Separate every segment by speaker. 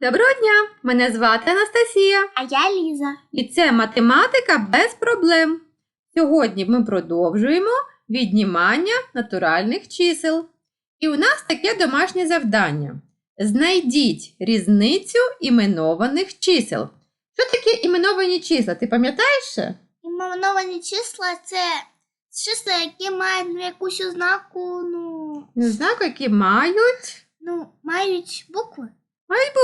Speaker 1: Доброго дня! Мене звати Анастасія,
Speaker 2: А я Ліза.
Speaker 1: і це математика без проблем. Сьогодні ми продовжуємо віднімання натуральних чисел. І у нас таке домашнє завдання. Знайдіть різницю іменованих чисел. Що таке іменовані числа? Ти пам'ятаєш? ще?
Speaker 2: Іменовані числа це числа, які мають якусь ознаку, ну,
Speaker 1: Не знаю, які мають
Speaker 2: ну, мають букви.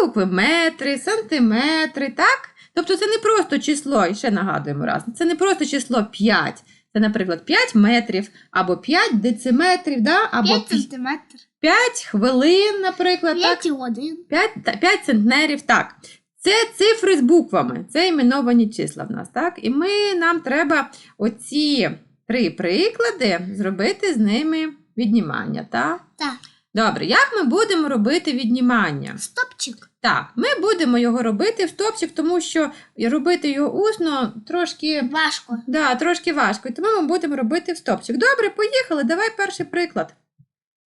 Speaker 1: Букви метри, сантиметри, так? Тобто це не просто число, і ще нагадуємо раз, це не просто число 5. Це, наприклад, 5 метрів, або 5 дециметрів, да? або
Speaker 2: 5 сантиметрів,
Speaker 1: 5 хвилин, наприклад, так?
Speaker 2: 5 годин.
Speaker 1: 5, 5 центнерів, так. Це цифри з буквами, це іменовані числа в нас, так? І ми, нам треба оці три приклади зробити з ними віднімання, так?
Speaker 2: Так,
Speaker 1: Добре, як ми будемо робити віднімання?
Speaker 2: стопчик.
Speaker 1: Так, ми будемо його робити в стопчик, тому що робити його усно трошки,
Speaker 2: Важко.
Speaker 1: да, трошки важко, і тому ми будемо робити в стопчик. Добре, поїхали. Давай перший приклад.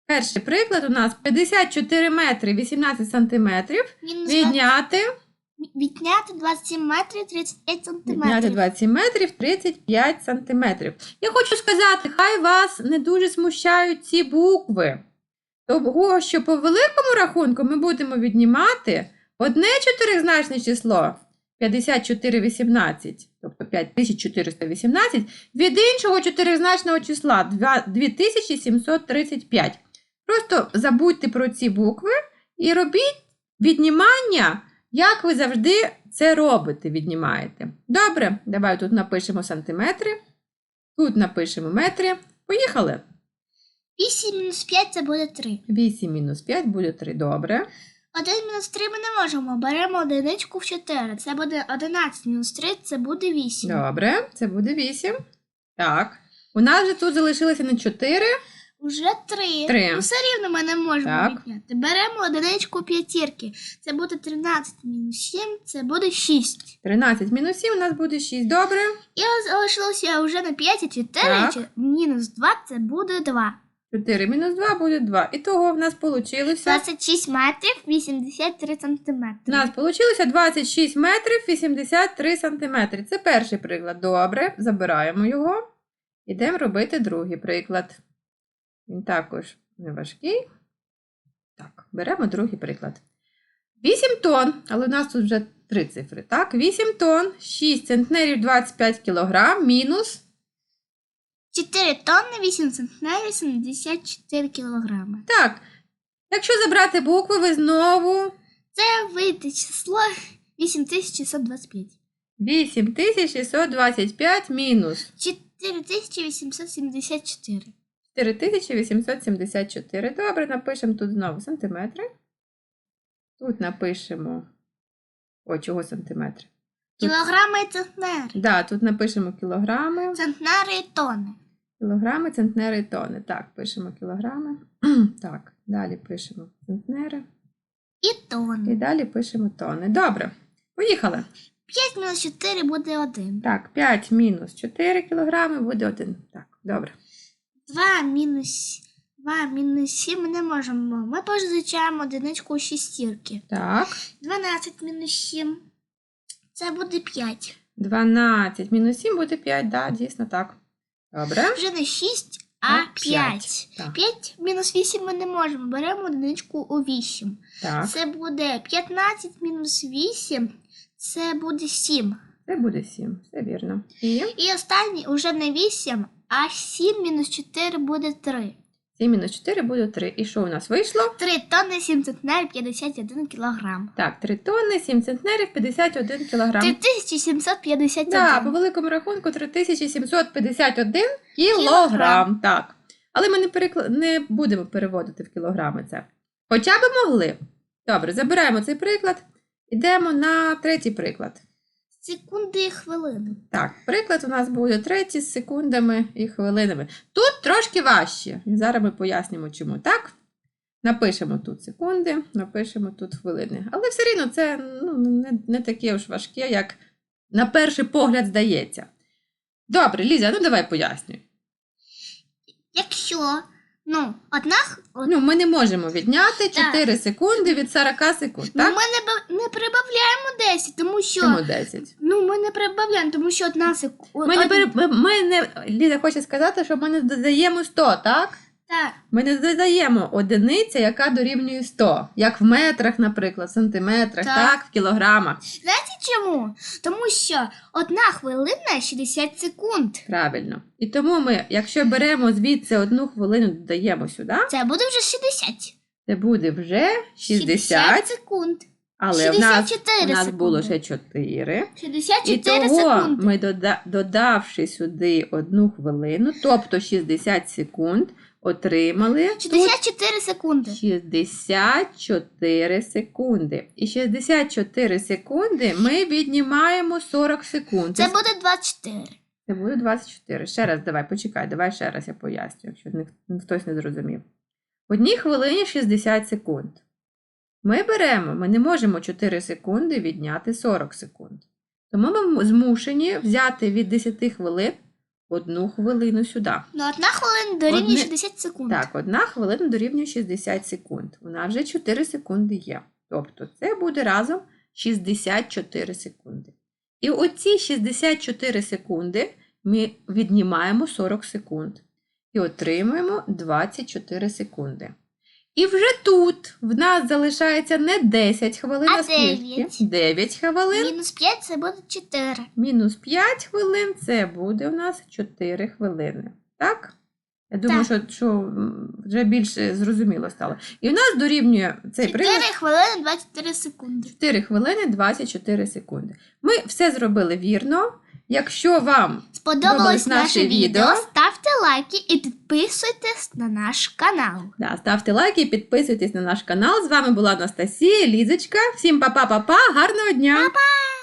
Speaker 1: Перший приклад у нас 54 метри 18 сантиметрів.
Speaker 2: Мінус
Speaker 1: Відняти,
Speaker 2: Відняти 27 метрів 35
Speaker 1: відняти
Speaker 2: сантиметрів.
Speaker 1: 20 метрів 35 сантиметрів. Я хочу сказати, хай вас не дуже смущають ці букви. Того, що по великому рахунку ми будемо віднімати одне чотиризначне число 5418, тобто 5418, від іншого чотиризначного числа 2735. Просто забудьте про ці букви і робіть віднімання, як ви завжди це робите, віднімаєте. Добре, давай тут напишемо сантиметри, тут напишемо метри. Поїхали.
Speaker 2: 8 мінус 5 це буде 3.
Speaker 1: 8 мінус 5 буде 3. Добре.
Speaker 2: 1 мінус 3 ми не можемо. Беремо одиничку в 4. Це буде 11 мінус 3, це буде 8.
Speaker 1: Добре, це буде 8. Так. У нас же тут залишилося не 4.
Speaker 2: Уже 3.
Speaker 1: Три.
Speaker 2: Ну, все рівно ми не можемо
Speaker 1: Так.
Speaker 2: відняти. Беремо одиничку п'ятірки. Це буде 13 мінус 7, це буде 6.
Speaker 1: 13 мінус 7 у нас буде 6. Добре.
Speaker 2: І залишилося вже на 5 і 4,
Speaker 1: Так.
Speaker 2: мінус 2 це буде 2.
Speaker 1: 4 мінус 2 буде 2. І того в нас вийшло.
Speaker 2: 26 метрів 83 сантиметри.
Speaker 1: У нас вийшло 26 метрів 83 сантиметри. Це перший приклад. Добре. Забираємо його. Ідемо робити другий приклад. Він також не важкий. Так, беремо другий приклад. 8 тонн, але у нас тут вже три цифри. Так, 8 тонн, 6 центнерів 25 кілограм, мінус
Speaker 2: 4 тонни 8 центнерів 74 кілограми.
Speaker 1: Так. Якщо забрати букви, ви знову
Speaker 2: Це вийде число 8625.
Speaker 1: 8625 мінус
Speaker 2: 4874.
Speaker 1: 4874. Добре, напишемо тут знову сантиметри. Тут напишемо. О, чого сантиметри? Тут-
Speaker 2: Кілограми і центнери.
Speaker 1: Да, тут напишемо кілограми.
Speaker 2: Центнери і тонни.
Speaker 1: Кілограми, центнери і тони. Так, пишемо кілограми. Так, далі пишемо центнери.
Speaker 2: І
Speaker 1: І далі пишемо тони. Добре. Поїхали.
Speaker 2: 5 мінус 4 буде 1.
Speaker 1: Так, 5 мінус 4 кілограми буде 1. Так, добре.
Speaker 2: 2 мінус 2 мінус 7 ми не можемо. Ми позичаємо одиничку у шістірки.
Speaker 1: Так.
Speaker 2: 12 мінус 7. Це буде 5.
Speaker 1: 12 мінус 7 буде 5, да, дійсно так. Добре.
Speaker 2: Вже не 6,
Speaker 1: А,
Speaker 2: а
Speaker 1: п'ять.
Speaker 2: 5. 5 мінус 8 ми не можемо. Беремо одиничку у 8.
Speaker 1: Так.
Speaker 2: Це буде 15 мінус 8. Це буде 7.
Speaker 1: Це буде 7, все вірно. І
Speaker 2: І останній уже не 8, а 7 мінус 4 буде 3.
Speaker 1: 7 мінус 4 буде 3. І що у нас вийшло?
Speaker 2: 3 тонни 7 центнерів 51 кілограм.
Speaker 1: Так, 3 тонни, 7 центнерів, 51 кілограм.
Speaker 2: 3751.
Speaker 1: Да, по великому рахунку 3751 кілограм.
Speaker 2: Кілограм.
Speaker 1: Так. Але ми не, перекла... не будемо переводити в кілограми це. Хоча б могли. Добре, забираємо цей приклад. Йдемо на третій приклад.
Speaker 2: Секунди і хвилини.
Speaker 1: Так, приклад у нас буде третій з секундами і хвилинами. Тут трошки важче. І зараз ми пояснимо, чому так. Напишемо тут секунди, напишемо тут хвилини. Але все рівно це ну, не, не таке ж важке, як на перший погляд здається. Добре, Ліза, ну давай пояснюй.
Speaker 2: Якщо Ну, одна. х-
Speaker 1: Ну, ми не можемо відняти 4 секунди від 40 секунд,
Speaker 2: Ну,
Speaker 1: так?
Speaker 2: ми не, ба- не прибавляємо 10, тому що.
Speaker 1: Чому 10?
Speaker 2: Ну, ми не прибавляємо, тому що одна секунда.
Speaker 1: Ми не, пере... ми- ми не... Ліза хоче сказати, що ми не додаємо 100, так?
Speaker 2: Так.
Speaker 1: Ми не додаємо одиниця, яка дорівнює 100. Як в метрах, наприклад, в сантиметрах,
Speaker 2: Так.
Speaker 1: так, в кілограмах.
Speaker 2: Знаєте чому? Тому що одна хвилина 60 секунд.
Speaker 1: Правильно. І тому ми, якщо беремо звідси одну хвилину, додаємо сюди,
Speaker 2: Це буде вже 60.
Speaker 1: це буде вже 60,
Speaker 2: секунд.
Speaker 1: але в нас, в нас було ще 4.
Speaker 2: 64
Speaker 1: І того
Speaker 2: секунди.
Speaker 1: ми, дода- додавши сюди одну хвилину, тобто 60 секунд, отримали тут
Speaker 2: 64 секунди.
Speaker 1: 64 секунди. І 64 секунди ми віднімаємо 40 секунд.
Speaker 2: Це буде 24.
Speaker 1: Це буде 24. Ще раз давай, почекай, давай ще раз я поясню, якщо ні- хтось не зрозумів. В одній хвилині 60 секунд. Ми беремо, ми не можемо 4 секунди відняти 40 секунд. Тому ми змушені взяти від 10 хвилин одну хвилину сюди.
Speaker 2: Ну, одна хвилина дорівнює
Speaker 1: Одне-
Speaker 2: 60 секунд.
Speaker 1: Так, одна хвилина дорівнює 60 секунд. Вона вже 4 секунди є. Тобто це буде разом 64 секунди. І оці 64 секунди ми віднімаємо 40 секунд. І отримуємо 24 секунди. І вже тут в нас залишається не 10 хвилин,
Speaker 2: А
Speaker 1: а
Speaker 2: 9.
Speaker 1: 9 хвилин.
Speaker 2: Мінус 5 це буде 4.
Speaker 1: Мінус 5 хвилин це буде у нас 4 хвилини. Так? Я думаю, що, що вже більше зрозуміло стало. І у нас дорівнює цей
Speaker 2: 4
Speaker 1: приклад
Speaker 2: хвилини 24 секунди.
Speaker 1: 4 хвилини 24 секунди. Ми все зробили вірно. Якщо вам Сподобалось
Speaker 2: наше
Speaker 1: наше
Speaker 2: відео,
Speaker 1: відео.
Speaker 2: ставте лайки і підписуйтесь на наш канал.
Speaker 1: да, ставте лайки, підписуйтесь на наш канал. З вами була Анастасія, Лізочка. Всім па-па-па-па, гарного дня!
Speaker 2: Па-па!